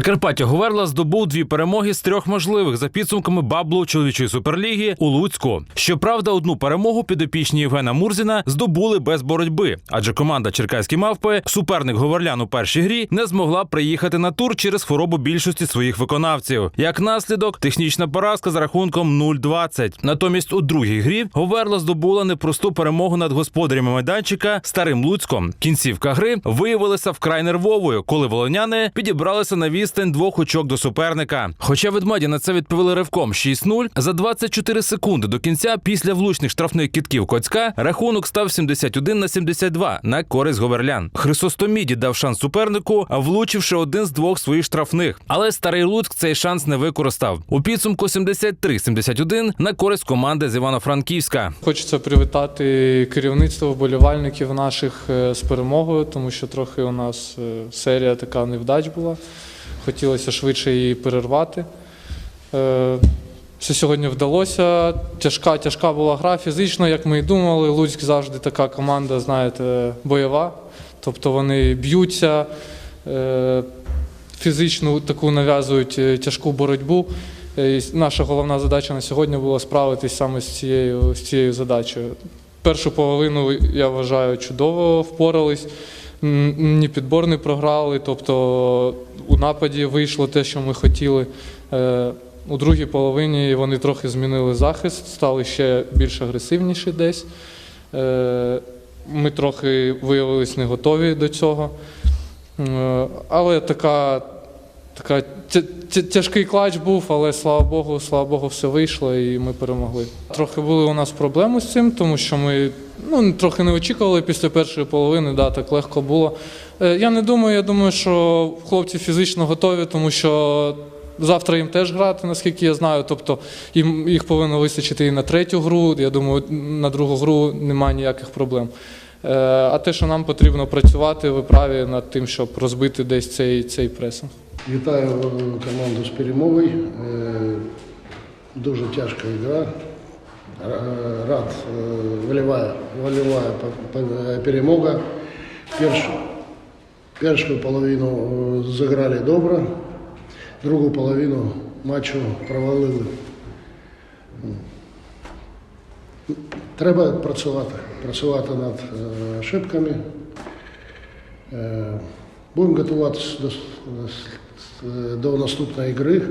Прикарпаття Говерла здобув дві перемоги з трьох можливих за підсумками баблу чоловічої суперліги у Луцьку. Щоправда, одну перемогу підопічні Євгена Мурзіна здобули без боротьби, адже команда Черкаські мавпи, суперник Говерлян у першій грі, не змогла приїхати на тур через хворобу більшості своїх виконавців. Як наслідок, технічна поразка за рахунком 0-20. Натомість у другій грі Говерла здобула непросту перемогу над господарями майданчика старим Луцьком. Кінцівка гри виявилася вкрай нервовою, коли волоняни підібралися на відстань двох очок до суперника. Хоча ведмеді на це відповіли ривком 6-0, за 24 секунди до кінця після влучних штрафних кітків Коцька рахунок став 71 на 72 на користь говерлян. Хрисостоміді дав шанс супернику, влучивши один з двох своїх штрафних. Але старий Луцьк цей шанс не використав. У підсумку 73-71 на користь команди з Івано-Франківська. Хочеться привітати керівництво вболівальників наших е, з перемогою, тому що трохи у нас е, серія така невдач була. Хотілося швидше її перервати. Е, Все сьогодні вдалося. Тяжка, тяжка була гра фізично, як ми і думали. Луцьк завжди така команда, знаєте, бойова. Тобто вони б'ються, е, фізичну таку нав'язують е, тяжку боротьбу. Е, і Наша головна задача на сьогодні була справитись саме з цією, з цією задачею. Першу половину, я вважаю, чудово впорались. Ні підбор не програли, тобто у нападі вийшло те, що ми хотіли. Е, У другій половині вони трохи змінили захист, стали ще більш агресивніші десь. Е, Ми трохи виявилися не готові до цього. Е, Але така, така тя- тя- тяжкий клач був, але слава Богу, слава Богу, все вийшло і ми перемогли. Трохи були у нас проблеми з цим, тому що ми ну, трохи не очікували після першої половини, да, так легко було. Е, Я не думаю, я думаю, що хлопці фізично готові, тому що завтра їм теж грати, наскільки я знаю. Тобто їм їх повинно вистачити і на третю гру. Я думаю, на другу гру немає ніяких проблем. Е, А те, що нам потрібно працювати, ви праві над тим, щоб розбити десь цей, цей пресинг. Вітаю команду з перемогою. Е, Дуже тяжка гра. Рад е, вольова, вольова п- перемога. Першу, першу половину зіграли добре, другу половину матчу провалили. Треба працювати, працювати над ошибками. Будемо готуватися до, наступної гри.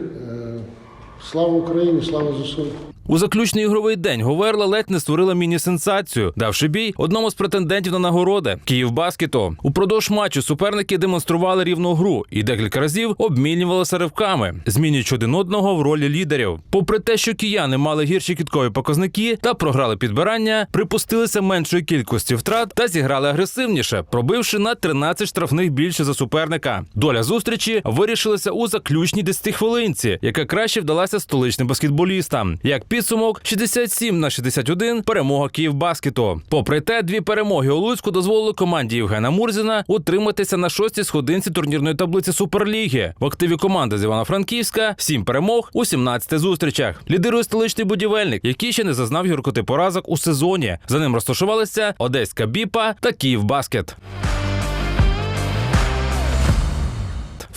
Слава Україні, слава ЗСУ! У заключний ігровий день Говерла ледь не створила міні-сенсацію, давши бій одному з претендентів на нагороди Київбаскету. Упродовж матчу суперники демонстрували рівну гру і декілька разів обмінювалися ривками, змінюючи один одного в ролі лідерів. Попри те, що кияни мали гірші кіткові показники та програли підбирання, припустилися меншої кількості втрат та зіграли агресивніше, пробивши на 13 штрафних більше за суперника. Доля зустрічі вирішилася у заключній 10 хвилинці, яка краще вдалася столичним баскетболістам. Як підсумок, 67 на 61 перемога Київбаскету. Попри те, дві перемоги у Луцьку дозволили команді Євгена Мурзіна утриматися на шостій сходинці турнірної таблиці Суперліги. В активі команди з Івано-Франківська 7 перемог у 17 зустрічах. Лідирує столичний будівельник, який ще не зазнав гіркоти поразок у сезоні. За ним розташувалися Одеська Біпа та Київбаскет.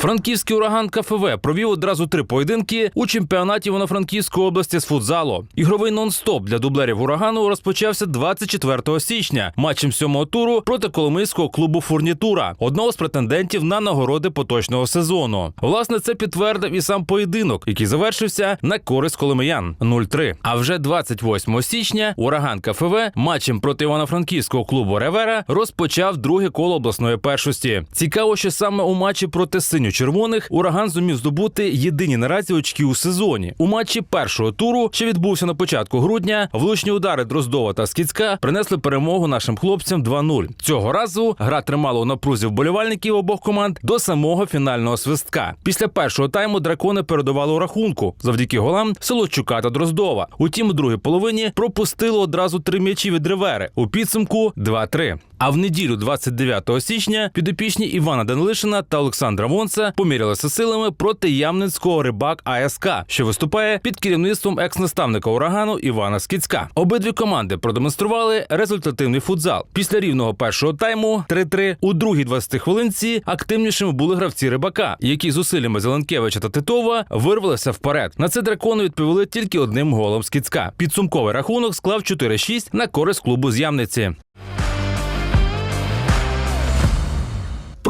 Франківський ураган КФВ провів одразу три поєдинки у чемпіонаті Івано-Франківської області з футзалу. Ігровий нон-стоп для дублерів урагану розпочався 24 січня матчем сьомого туру проти коломийського клубу Фурнітура, одного з претендентів на нагороди поточного сезону. Власне, це підтвердив і сам поєдинок, який завершився на користь коломиян 0-3. А вже 28 січня ураган КФВ матчем проти івано-франківського клубу Ревера розпочав друге коло обласної першості. Цікаво, що саме у матчі проти синьо-червоних ураган зумів здобути єдині наразі очки у сезоні. У матчі першого туру, що відбувся на початку грудня, влучні удари Дроздова та Скіцька принесли перемогу нашим хлопцям 2-0. Цього разу гра тримала у напрузі вболівальників обох команд до самого фінального свистка. Після першого тайму дракони передували у рахунку завдяки голам Солодчука та Дроздова. Утім, у другій половині пропустили одразу три м'ячі від Ривери у підсумку 2-3. А в неділю, 29 січня, підопічні Івана Данилишина та Олександра Вонса помірялися силами проти Ямницького рибак АСК, що виступає під керівництвом екс-наставника урагану Івана Скіцька. Обидві команди продемонстрували результативний футзал. Після рівного першого тайму 3-3 у другій 20 хвилинці активнішими були гравці рибака, які зусиллями Зеленкевича та Титова вирвалися вперед. На це дракони відповіли тільки одним голом Скіцька. Підсумковий рахунок склав 4-6 на користь клубу з Ямниці.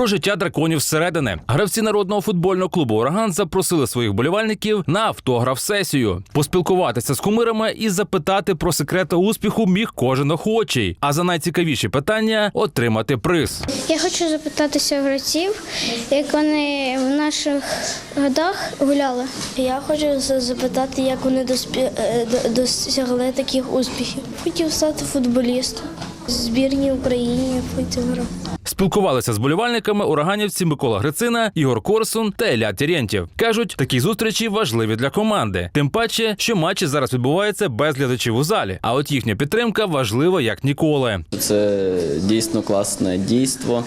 Про життя драконів зсередини. Гравці народного футбольного клубу Ураган запросили своїх болівальників на автограф-сесію. Поспілкуватися з кумирами і запитати про секрети успіху міг кожен охочий. А за найцікавіші питання отримати приз. Я хочу запитатися гравців, як вони в наших годах гуляли. Я хочу запитати, як вони доспі- е, досягли таких успіхів. Хотів стати футболістом. Україні хотів грати. Спілкувалися з болівальниками ураганівці Микола Грицина, Ігор Корсун та Ілля Терентєв. Кажуть, такі зустрічі важливі для команди. Тим паче, що матчі зараз відбуваються без глядачів у залі. А от їхня підтримка важлива як ніколи. Це дійсно класне дійство,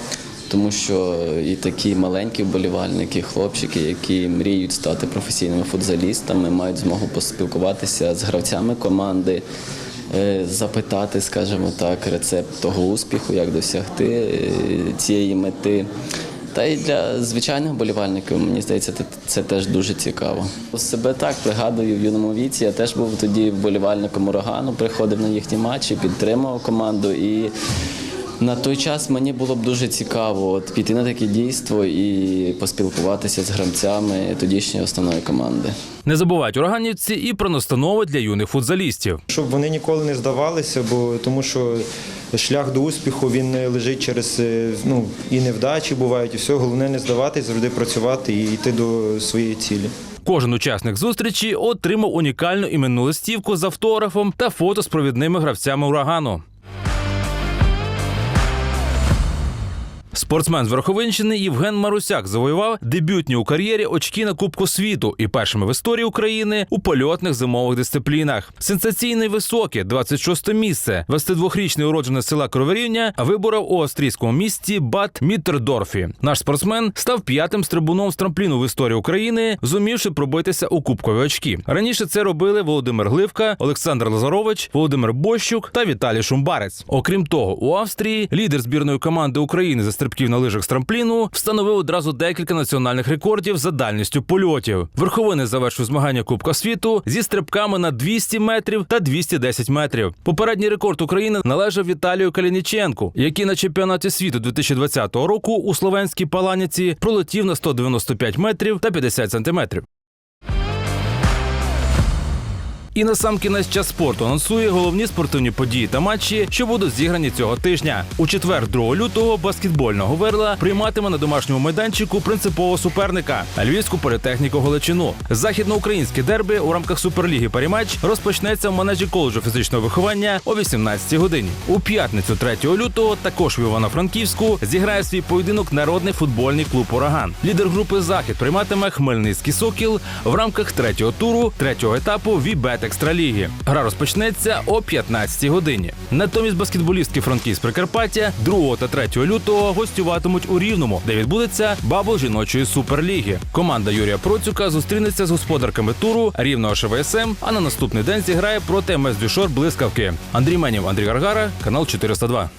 тому що і такі маленькі вболівальники, хлопчики, які мріють стати професійними футзалістами, мають змогу поспілкуватися з гравцями команди, запитати, скажімо так, рецепт того успіху, як досягти е, цієї мети. Та й для звичайних болівальників, мені здається, це теж дуже цікаво. Себе так пригадую в юному віці. Я теж був тоді вболівальником урагану, приходив на їхні матчі, підтримував команду. І на той час мені було б дуже цікаво от, піти на таке дійство і поспілкуватися з гравцями тодішньої основної команди. Не забувають ураганівці і про настанови для юних футзалістів. Щоб вони ніколи не здавалися, бо тому що шлях до успіху він не лежить через е, ну і невдачі бувають, і все. Головне не здаватись, завжди працювати і йти до своєї цілі. Кожен учасник зустрічі отримав унікальну іменну листівку з автографом та фото з провідними гравцями урагану. Спортсмен з Верховинщини Євген Марусяк завоював дебютні у кар'єрі очки на Кубку світу і першими в історії України у польотних зимових дисциплінах. Сенсаційний високий, 26 місце. 22-річний уродженець села Кроверівня виборов у австрійському місті Бат Міттердорфі. Наш спортсмен став п'ятим стрибуном з трампліну в історії України, зумівши пробитися у кубкові очки. Раніше це робили Володимир Гливка, Олександр Лазарович, Володимир Бощук та Віталій Шумбарець. Окрім того, у Австрії лідер збірної команди України за стрибків на лижах з трампліну встановив одразу декілька національних рекордів за дальністю польотів. Верховини завершив змагання Кубка світу зі стрибками на 200 метрів та 210 метрів. Попередній рекорд України належав Віталію Калініченку, який на чемпіонаті світу 2020 року у словенській паланіці пролетів на 195 метрів та 50 сантиметрів. І на сам кінець час спорту анонсує головні спортивні події та матчі, що будуть зіграні цього тижня. У четвер, 2 лютого, баскетбольного верла прийматиме на домашньому майданчику принципового суперника Львівську політехніку Галичину. Західноукраїнське дербі у рамках суперліги Паріматч розпочнеться в манежі коледжу фізичного виховання о 18 годині. У п'ятницю, 3 лютого, також в Івано-Франківську зіграє свій поєдинок народний футбольний клуб Ураган. Лідер групи Захід прийматиме Хмельницький Сокіл в рамках третього туру третього етапу Вібет Екстраліги. Гра розпочнеться о 15 годині. Натомість баскетболістки Франківськ Прикарпаття 2 та 3 лютого гостюватимуть у Рівному, де відбудеться бабл жіночої суперліги. Команда Юрія Процюка зустрінеться з господарками туру рівного ШВСМ, а на наступний день зіграє проти МС Дюшор Блискавки. Андрій Менів, Андрій Гаргара, канал 402.